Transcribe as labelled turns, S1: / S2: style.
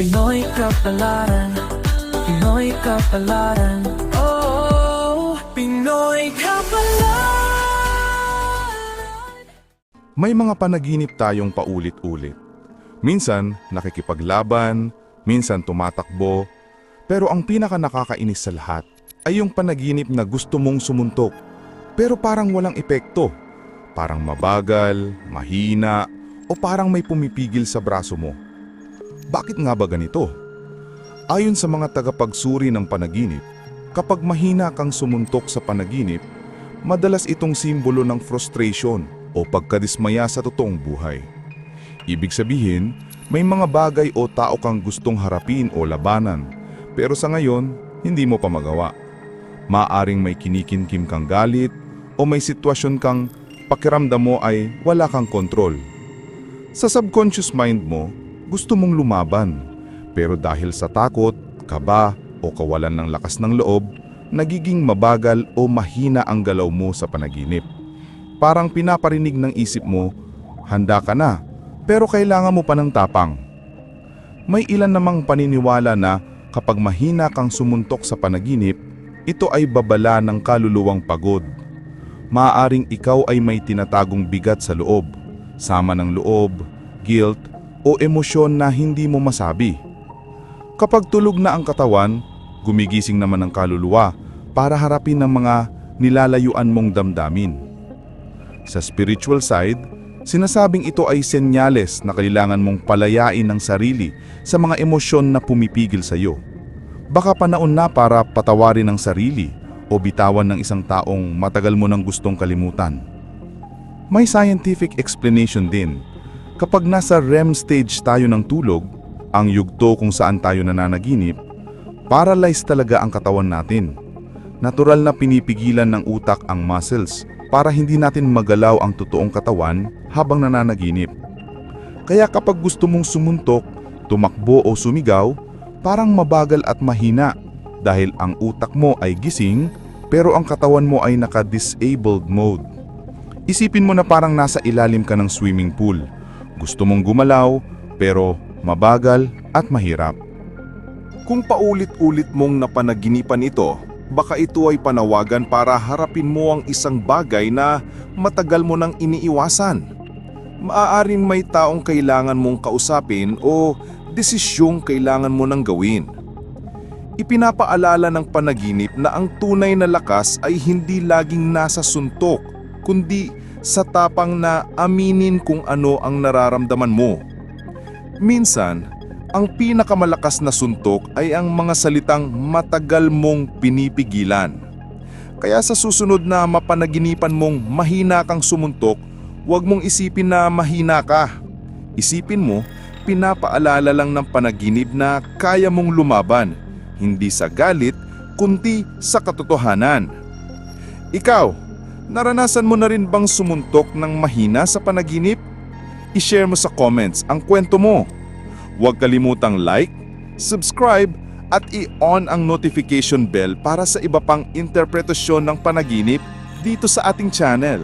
S1: Pinoy Kapalaran Pinoy Kapalaran Oh, Pinoy Kapalaran
S2: May mga panaginip tayong paulit-ulit. Minsan, nakikipaglaban, minsan tumatakbo, pero ang pinaka nakakainis sa lahat ay yung panaginip na gusto mong sumuntok, pero parang walang epekto. Parang mabagal, mahina, o parang may pumipigil sa braso mo. Bakit nga ba ganito? Ayon sa mga tagapagsuri ng panaginip, kapag mahina kang sumuntok sa panaginip, madalas itong simbolo ng frustration o pagkadismaya sa totoong buhay. Ibig sabihin, may mga bagay o tao kang gustong harapin o labanan, pero sa ngayon, hindi mo pa magawa. Maaring may kinikinkim kang galit o may sitwasyon kang pakiramdam mo ay wala kang kontrol. Sa subconscious mind mo, gusto mong lumaban, pero dahil sa takot, kaba o kawalan ng lakas ng loob, nagiging mabagal o mahina ang galaw mo sa panaginip. Parang pinaparinig ng isip mo, handa ka na, pero kailangan mo pa ng tapang. May ilan namang paniniwala na kapag mahina kang sumuntok sa panaginip, ito ay babala ng kaluluwang pagod. Maaaring ikaw ay may tinatagong bigat sa loob, sama ng loob, guilt, o emosyon na hindi mo masabi. Kapag tulog na ang katawan, gumigising naman ang kaluluwa para harapin ang mga nilalayuan mong damdamin. Sa spiritual side, sinasabing ito ay senyales na kailangan mong palayain ng sarili sa mga emosyon na pumipigil sa iyo. Baka panahon na para patawarin ang sarili o bitawan ng isang taong matagal mo nang gustong kalimutan. May scientific explanation din. Kapag nasa REM stage tayo ng tulog, ang yugto kung saan tayo nananaginip, paralyzed talaga ang katawan natin. Natural na pinipigilan ng utak ang muscles para hindi natin magalaw ang totoong katawan habang nananaginip. Kaya kapag gusto mong sumuntok, tumakbo o sumigaw, parang mabagal at mahina dahil ang utak mo ay gising pero ang katawan mo ay naka-disabled mode. Isipin mo na parang nasa ilalim ka ng swimming pool. Gusto mong gumalaw pero mabagal at mahirap.
S3: Kung paulit-ulit mong napanaginipan ito, baka ito ay panawagan para harapin mo ang isang bagay na matagal mo nang iniiwasan. Maaaring may taong kailangan mong kausapin o desisyong kailangan mo nang gawin. Ipinapaalala ng panaginip na ang tunay na lakas ay hindi laging nasa suntok, kundi sa tapang na aminin kung ano ang nararamdaman mo. Minsan, ang pinakamalakas na suntok ay ang mga salitang matagal mong pinipigilan. Kaya sa susunod na mapanaginipan mong mahina kang sumuntok, huwag mong isipin na mahina ka. Isipin mo, pinapaalala lang ng panaginip na kaya mong lumaban, hindi sa galit, kundi sa katotohanan. Ikaw, naranasan mo na rin bang sumuntok ng mahina sa panaginip? I-share mo sa comments ang kwento mo. Huwag kalimutang like, subscribe, at i-on ang notification bell para sa iba pang interpretasyon ng panaginip dito sa ating channel.